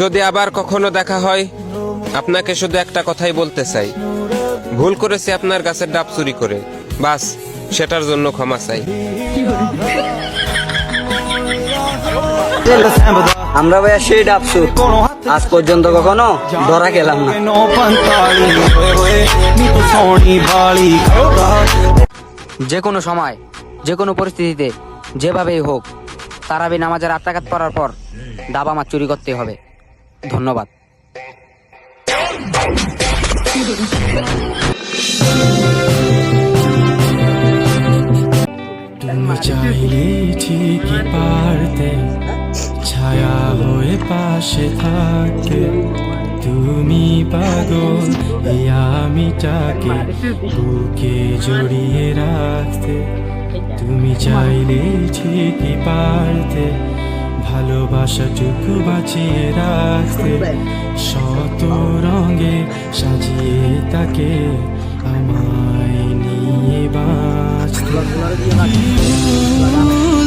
যদি আবার কখনো দেখা হয় আপনাকে শুধু একটা কথাই বলতে চাই। ভুল করেছি আপনার গাছের ডাব চুরি করে। বাস সেটার জন্য ক্ষমা চাই। আমরা ভাইয়া সেই ডাবসু আজ পর্যন্ত কখনো ধরা গেলাম না। যে কোনো সময় যে কোনো পরিস্থিতিতে যেভাবেই হোক তারাবি নামাজের আত্মাঘাত করার পর ডাবা মাছ চুরি করতে হবে। ধন্যবাদ। তুমি চাইলে ঠিকই পারতে, ছায়া হয়ে পাশে থাকতে। তুমি পাগল, এই আমিটাকে বুকে জড়িয়ে রাখতে। তুমি চাইলে ঠিকই পারতে ভালোবাসাটুকু বাঁচিয়ে রাখতে শত রঙে সাজিয়ে তাকে আমায় নিয়ে বাঁচতে। ভুল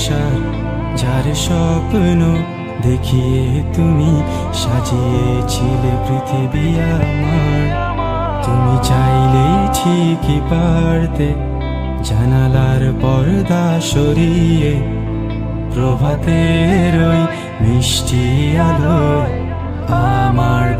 সংসার যার স্বপ্ন দেখিয়ে তুমি সাজিয়েছিলে পৃথিবী আমার। তুমি চাইলেই ঠিকই পারতে, জানালার পর্দা সরিয়ে প্রভাতের ওই মিষ্টি আলো আমার